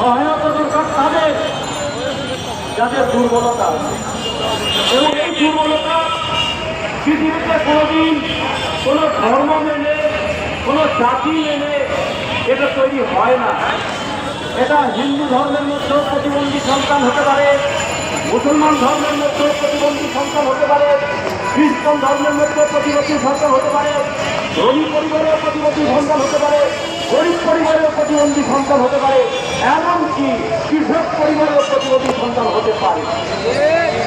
সহায়তা দরকার তাদের, যাদের দুর্বলতা এবং এই দুর্বলতা পৃথিবীতে কোনোদিন কোনো ধর্ম মেনে, কোনো জাতি মেনে এটা তৈরি হয় না। এটা হিন্দু ধর্মের মধ্যেও প্রতিবন্ধী সন্তান হতে পারে, মুসলমান ধর্মের মধ্যেও প্রতিবন্ধী সন্তান হতে পারে, খ্রিস্টান ধর্মের মধ্যে প্রতিবন্ধী সন্তান হতে পারে, ধনী পরিবারেও প্রতিবন্ধী সন্তান হতে পারে, গরিব পরিবারেও প্রতিবন্ধী সন্তান হতে পারে। এমনকি কৃষক পরিবারেও প্রতিবন্ধী সন্তান হতে পারে।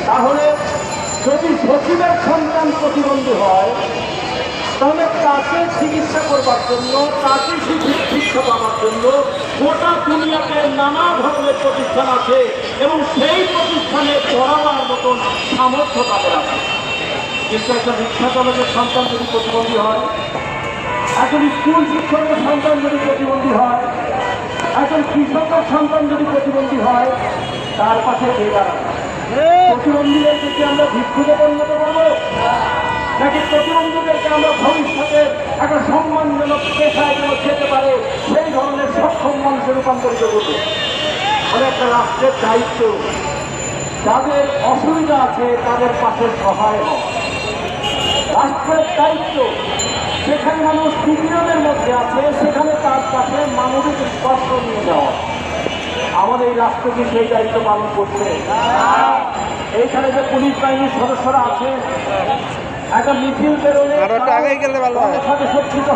তাহলে যদি সচিবের সন্তান প্রতিবন্ধী হয়, তাহলে তাকে চিকিৎসা করবার জন্য, তাকে শিক্ষা পাওয়ার জন্য গোটা দুনিয়াতে নানা ধরনের প্রতিষ্ঠান আছে এবং সেই প্রতিষ্ঠানে পড়াবার মতন সামর্থ্য তাদের আছে। কিন্তু একটা শিক্ষা কলেজের সন্তান যদি প্রতিবন্ধী হয়, একজন স্কুল শিক্ষকের সন্তান যদি প্রতিবন্ধী হয় একজন কৃষকের সন্তান যদি প্রতিবন্ধী হয় তার পাশে কে দাঁড়াবে? প্রতিবন্ধীদেরকে কি আমরা ভিক্ষুকে পরিণত করব? নাকি প্রতিবন্ধীদেরকে আমরা ভবিষ্যতে একটা সম্মানজনক পেশায় যেন খেতে পারে সেই ধরনের সক্ষম মানুষে রূপান্তরিত করব? মানে একটা রাষ্ট্রের দায়িত্ব। যাদের অসুবিধা আছে তাদের পাশে সহায় হওয়া। রাষ্ট্রের দায়িত্ব। সেখানে মানুষ বিকিরণের মধ্যে আছে সেখানে তার কাছে মানবিক স্পর্শ নিয়ে যাওয়া। আমাদের এই রাষ্ট্র কি সেই দায়িত্ব পালন করছে? এইখানে যে পুলিশ বাহিনীর সদস্যরা আছে একটা মিছিল বেরোলে আরও একটু আগাই গেলে ভালো হয়।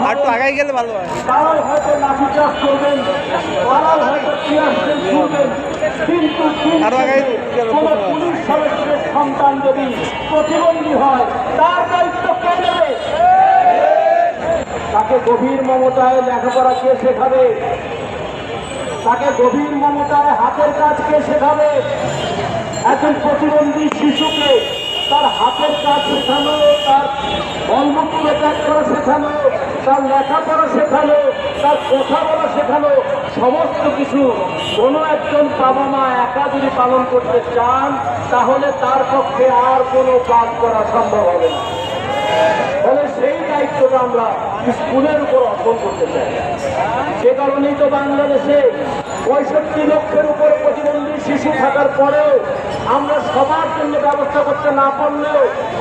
আর একটু গেলে ভালো হয়। হয়তো লাঠি চাষ করবেন তারাও হয়তো টিয়ারশেল ছুড়বেন কিন্তু কোন পুলিশ সদস্যের সন্তান যদি প্রতিবন্ধী হয় তার দায়িত্ব কে নেবে তাকে গভীর মমতায় লেখাপড়া কে শেখাবে? তাকে গভীর মমতায় হাতের কাজ কে শেখাবে? একজন প্রতিবন্ধী শিশুকে তার হাতের কাজ শেখানো, তার বলমুক্ত ত্যাগ করা শেখানো, তার লেখাপড়া শেখানো, তার কথা বলা শেখানো, সমস্ত কিছু কোনো একজন বাবা মা একা যদি পালন করতে চান, তাহলে তার পক্ষে আর কোনো কাজ করা সম্ভব হবে না। ফলে সেই দায়িত্বটা আমরা স্কুলের উপর অর্পণ করতে চাই সে কারণেই তো বাংলাদেশে পঁয়ষট্টি লক্ষের উপর প্রতিবন্ধী শিশু থাকার পরেও আমরা সবার জন্য ব্যবস্থা করতে না পারলেও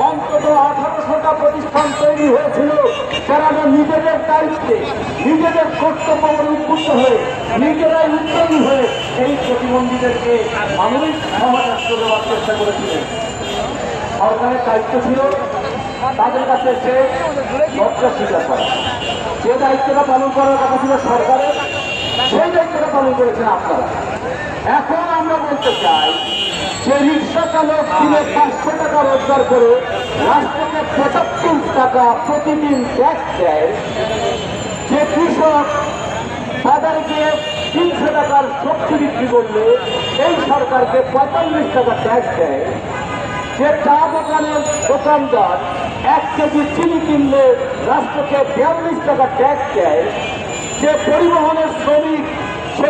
অন্তত আঠারোশোটা প্রতিষ্ঠান তৈরি হয়েছিল। যারা নিজেদের দায়িত্বে, নিজেদের কর্তব্য উদ্বুদ্ধ হয়ে, নিজেরাই উদ্যোগী হয়ে এই প্রতিবন্ধীদেরকে মানবিক সমাজ দেওয়ার চেষ্টা করেছিলেন। সরকারের দায়িত্ব ছিল তাদের কাছে এসে লজ্জা স্বীকার করা। যে দায়িত্বটা পালন করার কথা ছিল সরকারের, সেই দায়িত্বটা পালন করেছেন আপনারা। এখন আমরা বলতে চাই যে রিক্সা চালক দিনে পাঁচশো টাকা রোজগার করে রাষ্ট্রকে পঁচাত্তর টাকা প্রতিদিন ট্যাক্স দেয়, যে কৃষক গিয়ে তিনশো টাকার সবজি বিক্রি করলে এই সরকারকে পঁয়তাল্লিশ টাকা ট্যাক্স দেয়, যে চা দোকানের দোকানদার এক কেজি চিনি কিনলে রাষ্ট্রকে বিয়াল্লিশ টাকা ট্যাক্স দেয়। যে পরিবহনের শ্রমিক সে